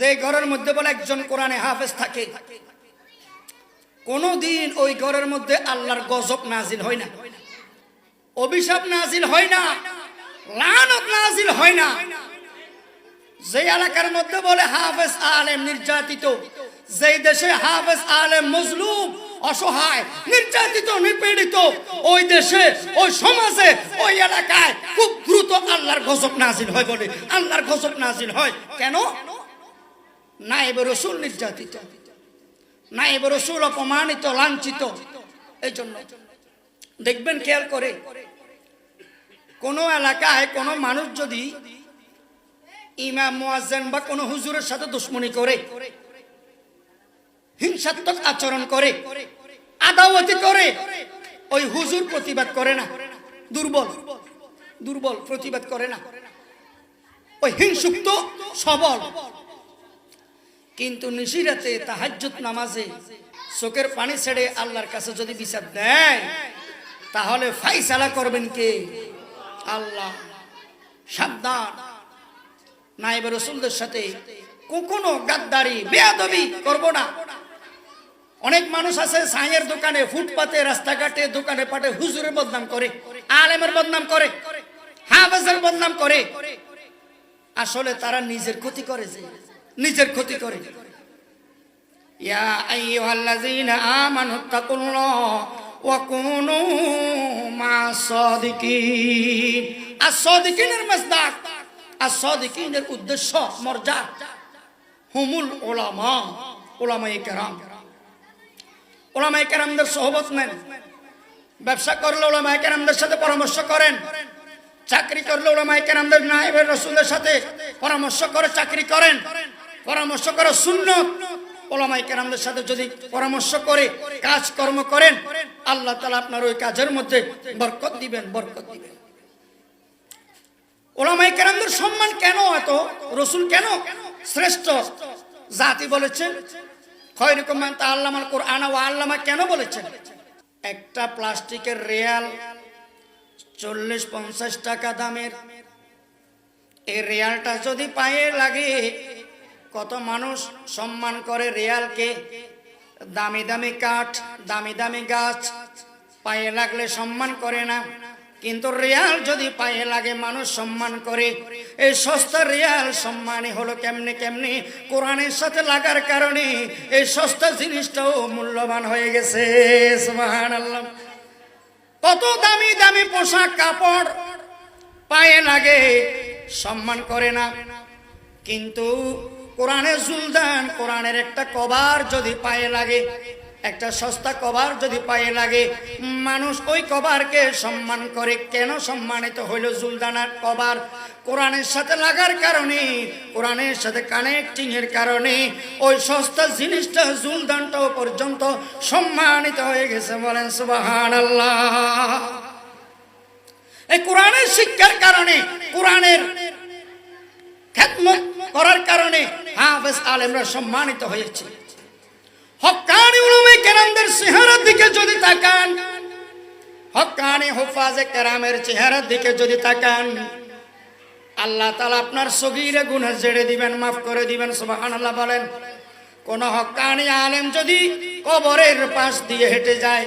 যে ঘরের মধ্যে বলে একজন কোরআনে হাফেজ থাকে, কোনদিন ওই ঘরের মধ্যে আল্লাহর গজব নাজিল হয় না। অভিশাপ নাজিল হয় না, লানত নাজিল হয় না। যে এলাকার মধ্যে বলে হাফেজ আলেম নির্যাতিত, যেই দেশে হাফেজ আলেম মজলুম, অসহায়, নির্যাতিত, নিপীড়িত, ওই দেশে, ওই সমাজে, ওই এলাকায় খুব দ্রুত আল্লাহর গজব নাজিল হয় বলে। আল্লাহর গজব নাজিল হয়। কেন? নাইব রসুল নির্যাতিত নাইব রসুল অপমানিত, লাঞ্ছিত। এই জন্য দেখবেন, খেয়াল করে, কোন এলাকায় কোন মানুষ যদি ইমাম, মুয়াজ্জেন বা কোন হুজুরের সাথে দুশ্মনী করে, হিংসাত্মক আচরণ করে, আদাওয়াতি করে, ওই হুজুর প্রতিবাদ করে না, দুর্বল দুর্বল প্রতিবাদ করে না, ওই হিংসুক্ত, সবল কিন্তু নিশিরাতে তাহাজ্জুদ নামাজে চোখের পানি ছেড়ে আল্লাহর কাছে যদি বিচার দেয়, তাহলে ফাইসালা করবেন কে? আল্লাহ। সাবধান। নাইব রসুলদের সাথে কখনো গাদ্দারি, বেয়াদবি করব না। অনেক মানুষ আছে সাইয়ের দোকানে, ফুটপাতে, রাস্তাঘাটে, দোকানে পাটে হুজুরের বদনাম করে, আলেমের বদনাম করে, হাফেজের বদনাম করে। আসলে তারা নিজের ক্ষতি করে যে। নিজের ক্ষতি করে। ইয়া আইয়ুহাল্লাযীনা আমানুত্তাকুল্লাহ ওয়া কুনু মা'আস-সাদিকিন। আস-সাদিকিনের মাসদাক আস-সাদিকিনের উদ্দেশ্য, মর্যাদা। হুমুল উলামা, উলামায়ে কেরাম। ওলামায়ে কেরামদের সহবত নেন। ব্যবসা করলে ওলামায়ে কেরামদের সাথে পরামর্শ করেন। চাকরি করলে ওলামায়ে কেরামদের নায়েবের রসুলের সাথে পরামর্শ করে চাকরি করেন। পরামর্শ করে, সুন্নত। ওলামাই কেরামদের সাথে যদি পরামর্শ করে কাজ কর্ম করেন, আল্লাহ তালা আপনার ওই কাজের মধ্যে বরকত দিবেন বরকত দিবেন। ওলামাই কেরামদের সম্মান কেন এত? রসুল কেন শ্রেষ্ঠ? জাতি বলেছেন খয়রকমান তা আল্লামার কোরআন, ও আল্লামা কেন বলেছেন? একটা প্লাস্টিকের রেয়াল চল্লিশ পঞ্চাশ টাকা দামের। এই রেয়ালটা যদি পায়ে লাগে কত মানুষ সম্মান করে রেয়ালকে? দামি দামি কাঠ, দামি দামি গাছ, পায়ে লাগলে সম্মান করে না। কিন্তু রেয়াল যদি পায়ে লাগে, মানুষ সম্মান করে। এই সস্তা রেয়াল সম্মানই হলো কেমনে কেমনি? কোরআনের সাথে লাগার কারণে এই সস্তা জিনিসটাও মূল্যবান হয়ে গেছে। কত দামি দামি পোশাক, কাপড় পায়ে লাগে, সম্মান করে না। কিন্তু কোরআনের জুলদান কোরআনের একটা কভার যদি পায়ে লাগে, একটা সস্তা কভার যদি পায়ে লাগে, মানুষ ওই কভারকে সম্মান করে। কেন সম্মানিত হইল জুলদানার কভার? কোরআনের সাথে লাগার কারণে, কোরআনের সাথে কানেক্টিং কারণে ওই সস্তা জিনিসটা জুলদানটাও পর্যন্ত সম্মানিত হয়ে গেছে। বলেন সুবাহান আল্লাহ এই কোরআনের শিক্ষার কারণে, কোরআনের খেদমত করার কারণে হাফেজ আলেমরা সম্মানিত হয়েছে। হক্কানি উলুমে কেরামদের চেহারার দিকে যদি তাকান হক্কানি হুফাজে কেরামের চেহারার দিকে যদি তাকান, আল্লাহ তালা আপনার সগিরে গুণে জেড়ে দিবেন, মাফ করে দিবেন সুবাহান আল্লাহ বলেন। কোন হক্কানি আলেম যদি কবরের পাশ দিয়ে হেঁটে যায়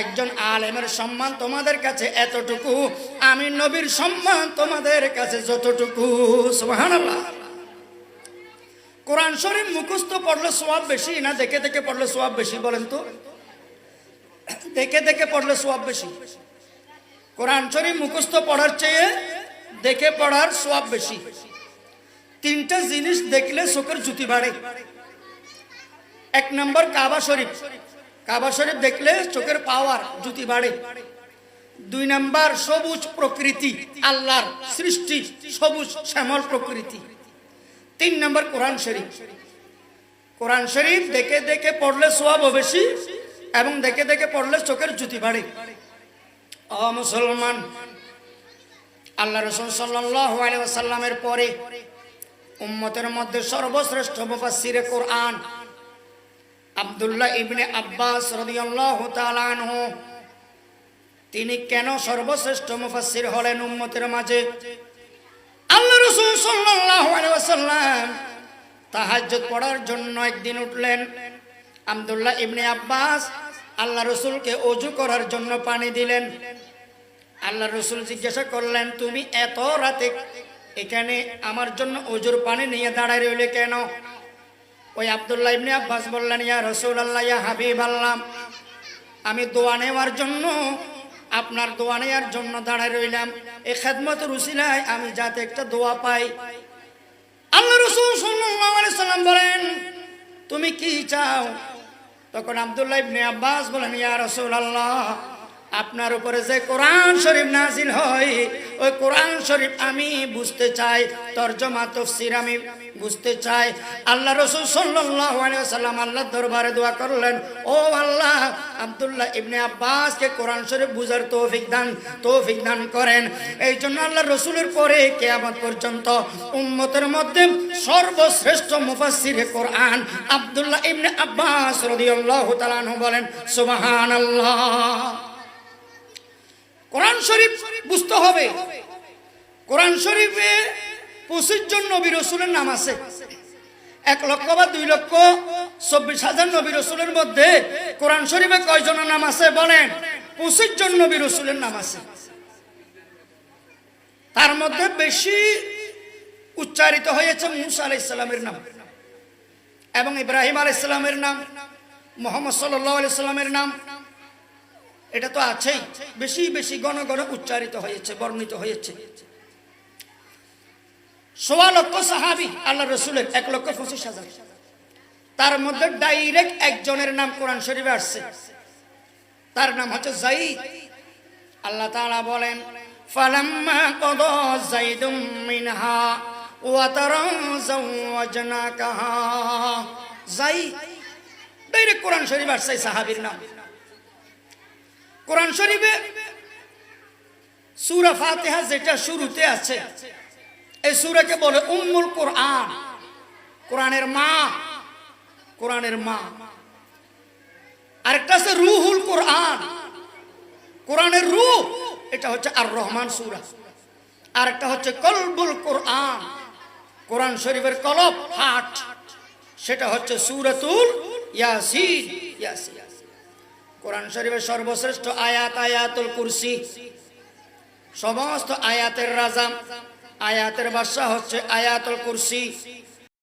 একজন আলেমের সম্মান তোমাদের কাছে এতটুকু, আমি নবীর সম্মান তোমাদের কাছে যতটুকু কোরআন শরীফ মুখস্থ পড়লে সোয়াব বেশি না দেখে দেখে পড়লে সোয়াব বেশি বলেন তো? দেখে দেখে পড়লে সোয়াব বেশি। কোরআন শরীফ মুখস্থ পড়ার চেয়ে দেখে পড়ার সোয়াব বেশি। তিনটা জিনিস দেখলে চোখের জুতি বাড়ে। এক নম্বর কাবা শরীফ। কাবা শরীফ দেখলে চোখের পাওয়ার জুতি বাড়ে। দুই নাম্বার, সবুজ প্রকৃতি, আল্লাহর সৃষ্টি, সবুজ শ্যামল প্রকৃতি। তিন নম্বর, কোরআন শরীফ। কোরআন শরীফ দেখে দেখে পড়লে সোয়াবও বেশি এবং দেখে দেখে পড়লে চোখের জুতি বাড়ে। ও মুসলমান আল্লাহ রসুল সাল্লাহ আলাইসাল্লামের পরে উম্মতের মধ্যে সর্বশ্রেষ্ঠ মুফাসসিরে কোরআন আব্দুল্লাহ ইবনে আব্বাস রাদিয়াল্লাহু তাআলা আনহু, তিনি কেন সর্বশ্রেষ্ঠ মুফাসসির হলেন উম্মতের মাঝে? আল্লাহ রাসূল ওয়াসাল্লাম তাহাজ্জুদ পড়ার জন্য একদিন উঠলেন। আব্দুল্লাহ ইবনে আব্বাস আল্লাহ রসুলকে অজু করার জন্য পানি দিলেন। আল্লাহ রসুল জিজ্ঞাসা করলেন, তুমি এত রাতে এখানে আমার জন্য অজুর পানি নিয়ে দাঁড়ায় রইলে কেন? ওই আব্দুল্লাহ ইবনে আব্বাস বললেন, ইয়া রসুল আল্লাহ ইয়া হাবিব আল্লাহ আমি দোয়া নেওয়ার জন্য, আপনার দোয়া নেওয়ার জন্য দাঁড়ায় রইলাম। এই খেদমত রুসিলায় আমি যাতে একটা দোয়া পাই। আল্লাহ রসুল সাল্লাম বলেন, তুমি কি চাও? তখন আব্দুল্লাহ ইবনে আব্বাস বলেন, ইয়া রাসূলুল্লাহ, আপনার উপরে যে কোরআন শরীফ নাজিল হয়, ওই কোরআন শরীফ আমি বুঝতে চাই, তর্জমা, তফসির আমি বুঝতে চাই আল্লাহ রসুল সাল্লাল্লাহু আলাইহি ওয়াসাল্লাম আল্লাহর দরবারে দোয়া করলেন, ও আল্লাহ, আব্দুল্লাহ ইবনে আব্বাসকে কোরআন শরীফ বুঝার তৌফিক দান তৌফিক দান করেন। এই জন্য আল্লাহ রসুলের পরে কিয়ামত পর্যন্ত উম্মতের মধ্যে সর্বশ্রেষ্ঠ মুফাসসিরে কোরআন আব্দুল্লাহ ইবনে আব্বাস রাদিয়াল্লাহু তাআলা আনহু বলেন, সুবহানাল্লাহ। কোরআন শরীফ বুঝতে হবে। কোরআন শরীফে পঁচিশ জন নবী রসুলের নাম আছে। এক লক্ষ বা দুই লক্ষ চব্বিশ হাজার নবী রসুলের মধ্যে কোরআন শরীফে কয়জনের নাম আছে বলেন? পঁচিশ জন নবী রসুলের নাম আছে। তার মধ্যে বেশি উচ্চারিত হয়েছে মুসা আলাই ইসলামের নাম এবং ইব্রাহিম আলাই ইসলামের নাম, মোহাম্মদ সাল্লাহ আলাইসাল্লামের নাম। এটা তো আছেই। বেশি বেশি গণ গণ উচ্চারিত হয়েছে, বর্ণিত হয়েছে। সোয়া লক্ষ সাহাবি আল্লাহ রসুলের এক লক্ষ পঁচিশ হাজার। তার মধ্যে ডাইরেক্ট একজনের নাম কোরআন শরীফে আসছে। তার নাম হচ্ছে জাইদ। আল্লাহ তালা বলেন, ফালাম্মা কদা জাইদুম মিনহা ওয়া তারা যাওয়াজনাকাহা জাইদ ডাইরেক্ট কোরআন শরীফ আসছে সাহাবীর নাম। কোরআন শরীফে সূরা ফাতিহা যেটা শুরুতে আছে এই সূরাকে বলে উম্মুল কোরআন। কোরআনের মা। কোরআনের মা। আরেকটা আছে রুহুল কোরআন। কোরআনের রূহ, এটা হচ্ছে আর রহমান সূরা। আরেকটা হচ্ছে কলবুল কোরআন। কোরআন শরীফের কলব, হাট। সেটা হচ্ছে সূরাতুল ইয়াসিন ইয়াসিন। কোরআন শরীফের সর্বশ্রেষ্ঠ আয়াত, আয়াতুল কুরসি। সমস্ত আয়াতের রাজা আয়াতের বাদশাহ হচ্ছে আয়াতুল কুরসি।